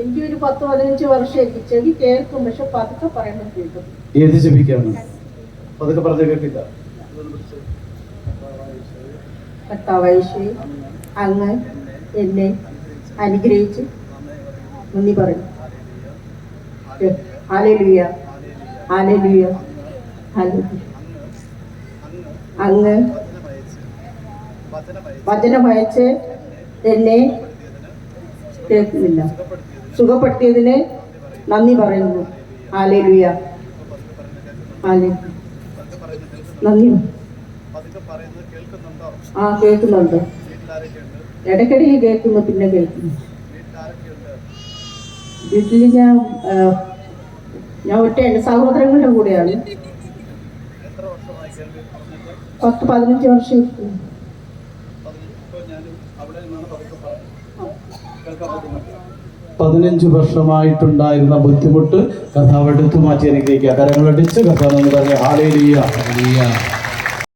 എനിക്കൊരു പത്ത് പതിനഞ്ച് വർഷമായിരിക്കും ചെവി കേൾക്കും പക്ഷെ പതുക്കെ പറയുമ്പോൾ കേൾക്കും. ഏത് ചെവിക്കാണ്? പതുക്കെ പറഞ്ഞ കേൾക്കില്ല. കർത്താവേശി അങ്ങ് എന്നെ അനുഗ്രഹിച്ച് നന്ദി പറയും ഹാലലുയ ഹാലലുയ അങ്ങ് വചനമയച്ച് എന്നെ കേൾക്കുന്നില്ല. സുഖപ്പെടുത്തിയതിന് നന്ദി പറയുന്നു. ആലേലുയ ആലേ നന്ദി. ആ കേൾക്കുന്നുണ്ട്. ഇടയ്ക്കിടയ്ക്ക് കേൾക്കുന്നു പിന്നെ കേൾക്കുന്നു. വീട്ടിൽ ഞാൻ ഞാൻ ഒറ്റയാണ് സഹോദരങ്ങളുടെ കൂടെയാണ്. പത്ത് പതിനഞ്ച് വർഷം. പതിനഞ്ച് വർഷമായിട്ടുണ്ടായിരുന്ന ബുദ്ധിമുട്ട് കഥാവ് എടുത്തു മാറ്റി അനുഗ്രഹിക്കുക കരങ്ങളടിച്ച് കഥാവ് എന്ന് പറഞ്ഞ ഹാലേലിയ.